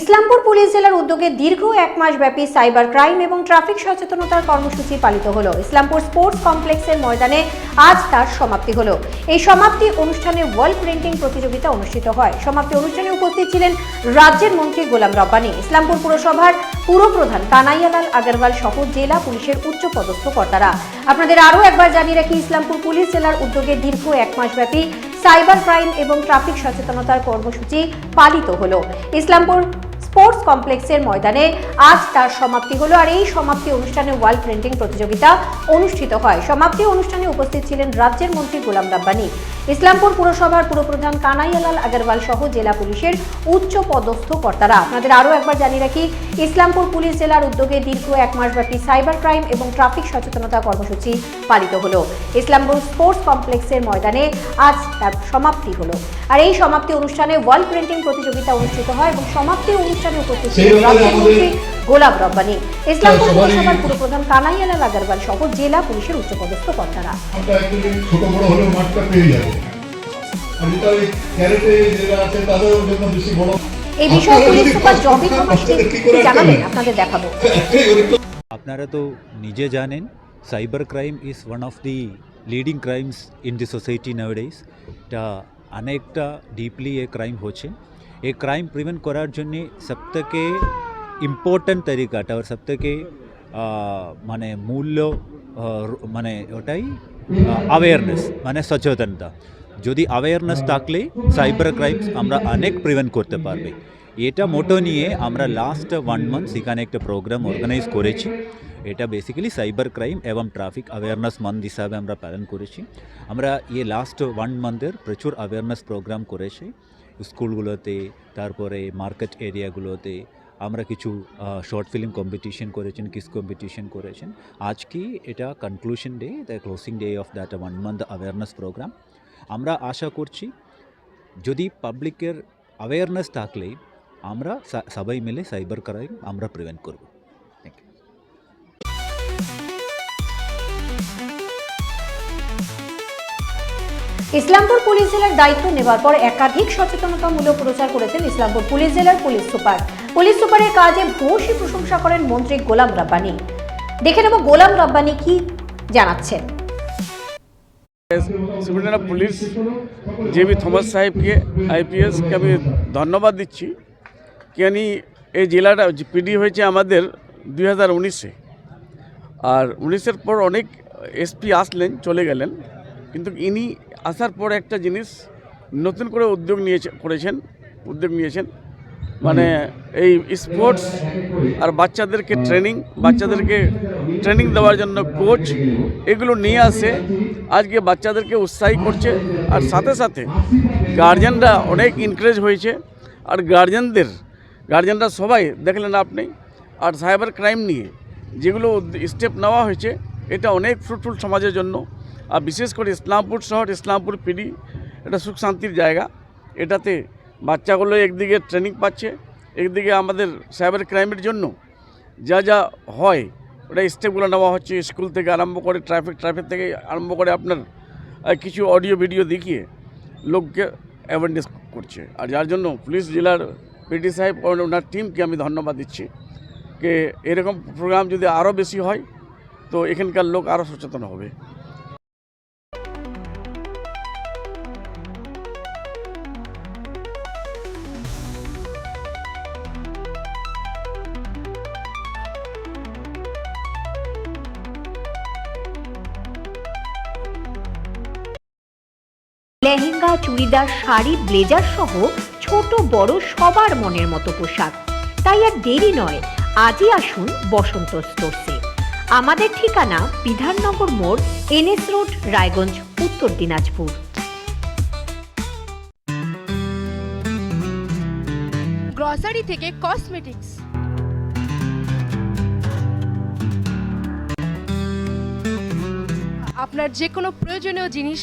Islampur police জেলার উদ্যোগে দীর্ঘ এক মাস ব্যাপী সাইবার ক্রাইম এবং ট্রাফিক সচেতনতার কর্মসূচি পালিত হলো। ইসলামপুর স্পোর্টস কমপ্লেক্সের ময়দানে আজ তার সমাপ্তি হলো। এই সমাপ্তি অনুষ্ঠানে ওয়ার্ল্ড প্রিন্টিং প্রতিযোগিতা অনুষ্ঠিত হয়। সমাপ্তি অনুষ্ঠানে উপস্থিত ছিলেন রাজ্যের মন্ত্রী গোলাম রব্বানী। ইসলামপুর পুরসভার পুরপ্রধান কানাইয়ালাল আগরওয়াল সহ জেলা পুলিশের উচ্চ পদস্থ কর্তারা। আপনাদের আরও একবার জানিয়ে রাখি, ইসলামপুর পুলিশ জেলার উদ্যোগে দীর্ঘ এক মাস ব্যাপী সাইবার ক্রাইম এবং ট্রাফিক সচেতনতার কর্মসূচি পালিত হলো। ইসলামপুর স্পোর্টস কমপ্লেক্সের ময়দানে আজ তার সমাপ্তি হলো আর এই সমাপ্তি অনুষ্ঠানে ওয়াল প্রিন্টিং প্রতিযোগিতা অনুষ্ঠিত হয়। সমাপ্তি অনুষ্ঠানে উপস্থিত ছিলেন রাজ্যের মন্ত্রী গোলাম রাব্বানি। ইসলামপুর পুরসভার পুরপ্রধান কানাইয়ালাল আগরওয়াল সহ জেলা পুলিশের উচ্চ পদস্থ কর্তারা। আপনাদের আরও একবার জানিয়ে রাখি, ইসলামপুর পুলিশ জেলার উদ্যোগে দীর্ঘ এক মাসব্যাপী সাইবার ক্রাইম এবং ট্রাফিক সচেতনতা কর্মসূচি পালিত হলো। ইসলামপুর স্পোর্টস কমপ্লেক্সের ময়দানে আজ তার সমাপ্তি হলো। আর এই সমাপ্তি অনুষ্ঠানে ওয়াল প্রিন্টিং প্রতিযোগিতা অনুষ্ঠিত হয় এবং সমাপ্তি অনুষ্ঠানে উপস্থিত ছিলেন আমাদের- মন্ত্রী গোলাম রব্বানি ইসলামপুর সবারই- পুরসভার পুরপ্রধান কানাইয়ালাল আগরওয়াল সহ জেলা পুলিশের উচ্চপদস্থ কর্তারা। ছোট বড় হলেও মাঠটা পেয়ে যাবে। এই বিষয়ে আপনারা পুলিশ সুপার জবি করেন, থমাস কি বাচ্চাদের কি করে জানাবেন? আপনাদের দেখাবো। আপনারা তো নিজে জানেন cyber crime is one of the leading crimes in the society nowadays. এটা অনেকটা ডিপলি এ ক্রাইম হচ্ছে। এই ক্রাইম প্রিভেন্ট করার জন্যে সবথেকে ইম্পর্ট্যান্ট তরিকাটা আর সবথেকে মানে মূল্য মানে ওটাই অ্যাওয়ারনেস মানে সচেতনতা যদি অ্যাওয়ারনেস থাকলে সাইবার ক্রাইমস আমরা অনেক প্রিভেন্ট করতে পারবে এটা মোটো নিয়ে আমরা লাস্ট ওয়ান মান্থ সেখানে একটা প্রোগ্রাম অর্গানাইজ করেছি এটা বেসিক্যালি সাইবার ক্রাইম এবং ট্রাফিক অ্যাওয়ারনেস মান্থ হিসাবে আমরা পালন করেছি আমরা ইয়ে লাস্ট ওয়ান মান্থের প্রচুর অ্যাওয়ারনেস প্রোগ্রাম করেছি স্কুলগুলোতে, তারপরে মার্কেট এরিয়াগুলোতে আমরা কিছু শর্ট ফিল্ম কম্পিটিশন করেছেন, কিস কম্পিটিশন করেছেন। আজকে এটা conclusion day the closing day of that one month awareness program আমরা আশা করছি, যদি পাবলিকের অ্যাওয়ারনেস থাকলে, আমরা সবাই মিলে সাইবার ক্রাইম আমরা প্রিভেন্ট করব। ইসলামপুর পুলিশ জেলার দায়িত্ব নেবার পর একাধিক সচেতনতামূলক প্রচার করেছেন ইসলামপুর পুলিশ জেলার পুলিশ সুপার। পুলিশ সুপারের কাজে ভূয়সী প্রশংসা করেন মন্ত্রী গোলাম রাব্বানি। দেখে নেব গোলাম রাব্বানি কি জানাচ্ছেন। পুলিশ জেবি থমাস সাহেবকে, আইপিএসকে আমি ধন্যবাদ দিচ্ছি কেন এই জেলাটা পিডি হয়েছে আমাদের দুই আর উনিশের পর অনেক এসপি আসলেন, চলে গেলেন। কিন্তু ইনি আসার পর একটা জিনিস নতুন করে উদ্যোগ নিয়েছে, করেছেন, উদ্যোগ নিয়েছেন। মানে এই স্পোর্টস আর বাচ্চাদেরকে ট্রেনিং বাচ্চাদেরকে ট্রেনিং দেওয়ার জন্য কোচ এগুলো নিয়ে আসে। আজকে বাচ্চাদেরকে উৎসাহী করছে আর সাথে সাথে গার্জেনরা অনেক ইনকারেজ হয়েছে। আর গার্জেনদের গার্জেনরা সবাই দেখলেন আপনি, আর সাইবার ক্রাইম নিয়ে যেগুলো স্টেপ নেওয়া হয়েছে, এটা অনেক ফ্রুটফুল সমাজের জন্য। আর বিশেষ করে ইসলামপুর শহর, ইসলামপুর পিডি, এটা সুখ শান্তির জায়গা। এটাতে বাচ্চাগুলো একদিকে ট্রেনিং পাচ্ছে, একদিকে আমাদের সাইবার ক্রাইমের জন্য যা যা হয়, ওটা স্টেপগুলো নেওয়া হচ্ছে। স্কুল থেকে আরম্ভ করে ট্রাফিক ট্রাফিক থেকে আরম্ভ করে আপনার কিছু অডিও ভিডিও দেখিয়ে লোককে অ্যাওয়ারনেস করছে। আর যার জন্য পুলিশ জেলার পিটি সাহেব ওনার টিমকে আমি ধন্যবাদ দিচ্ছি যে এরকম প্রোগ্রাম যদি আরও বেশি হয়, তো এখানকার লোক আরও সচেতন হবে। লেহেঙ্গা, চুড়িদার, শাড়ি, ব্লেজার সহ ছোট বড় সবার মনের মতো পোশাক। তাই আর দেরি নয়, আজই আসুন বসন্ত স্টোরসে। আমাদের ঠিকানা বিধাননগর মোড়, এনএস রোড, রায়গঞ্জ, উত্তর দিনাজপুর। গ্রসারি থেকে কসমেটিক্স আপনার যে কোনো প্রয়োজনীয় জিনিস